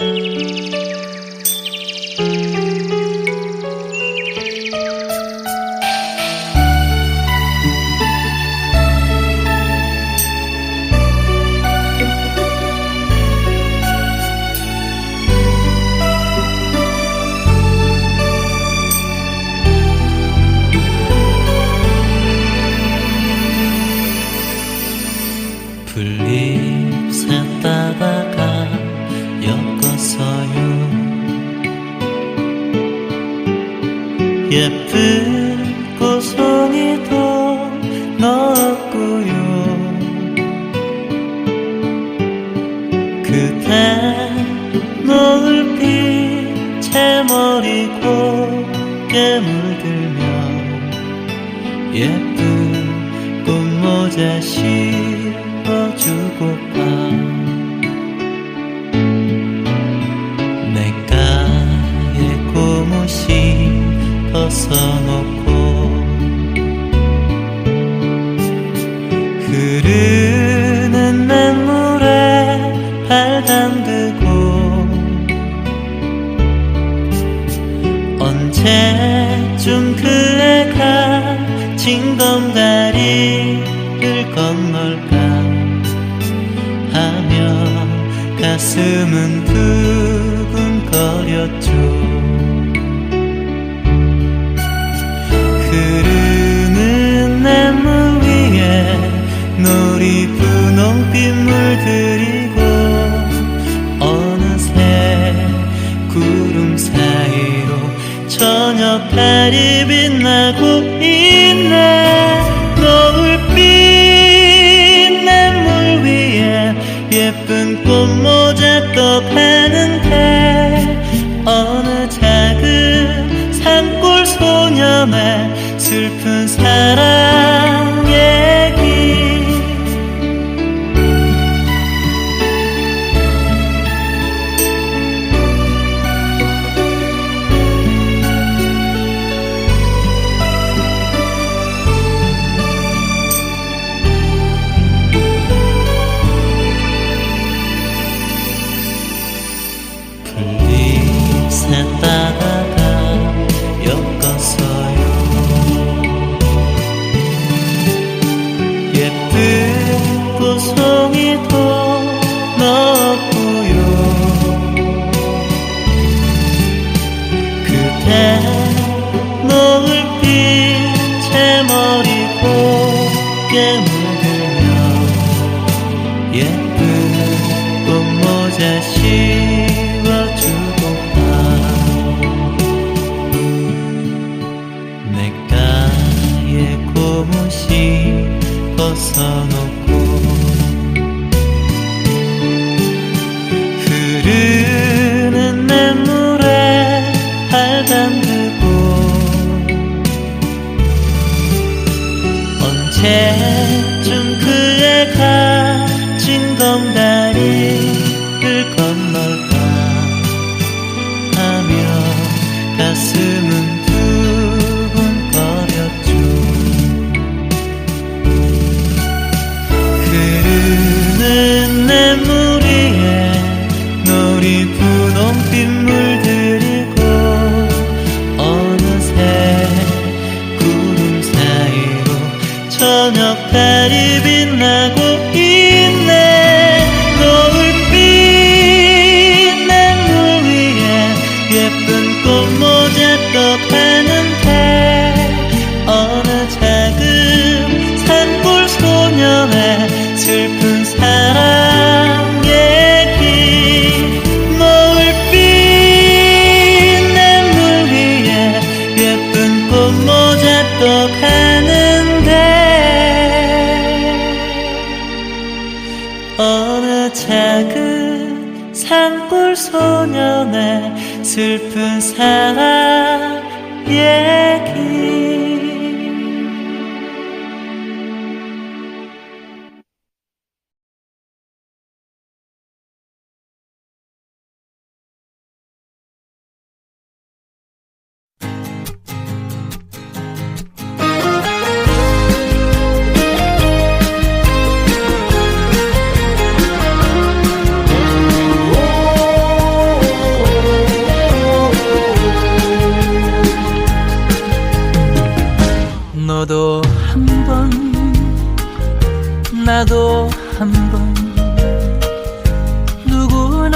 Música 예쁜 꽃송이 도 넣었고요. 그대 노을빛 제 머리 곱게 물들며 예쁜 꽃모자 씌워주고파 벗어놓고 흐르는 냇물에 발 담그고 언제쯤 그 애가 징검다리를 건널까 하며 가슴은 두근거렸죠 발 담그고. 언제 저녁 달이 빛나고 있네. 노을빛 냇물 위에 예쁜 꽃모자 떡하는데 어느 작은 산골 소년의 슬픈 작은 산골 소년의 슬픈 사랑. 얘기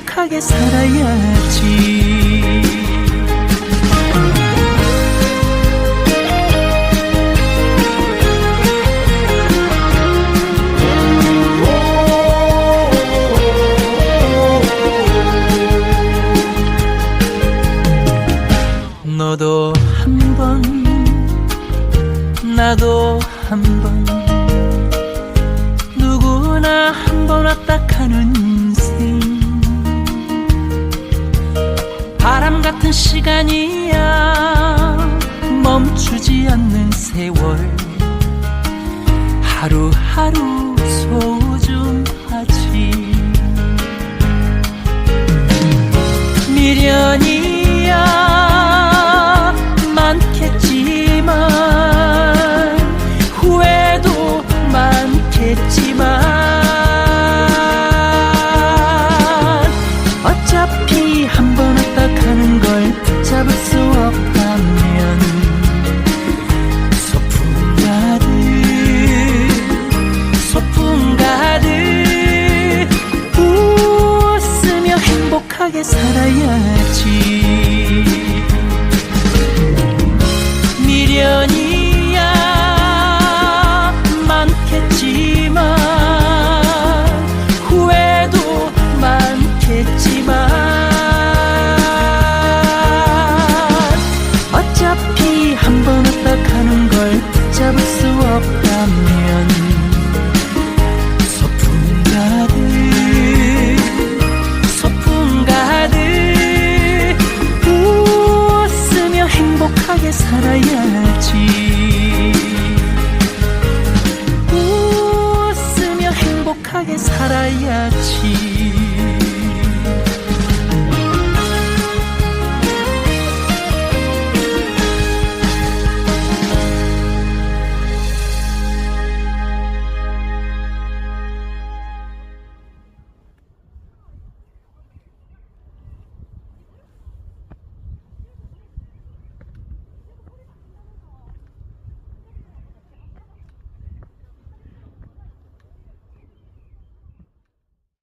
행복하게 살아야지. 너도 한 번, 나도 한 번, 누구나 한 번 왔다 가는 바람 같은 시간이야, 멈추지 않는 세월. 하루하루 소중하지. 미련이야 행복하게 살아야지.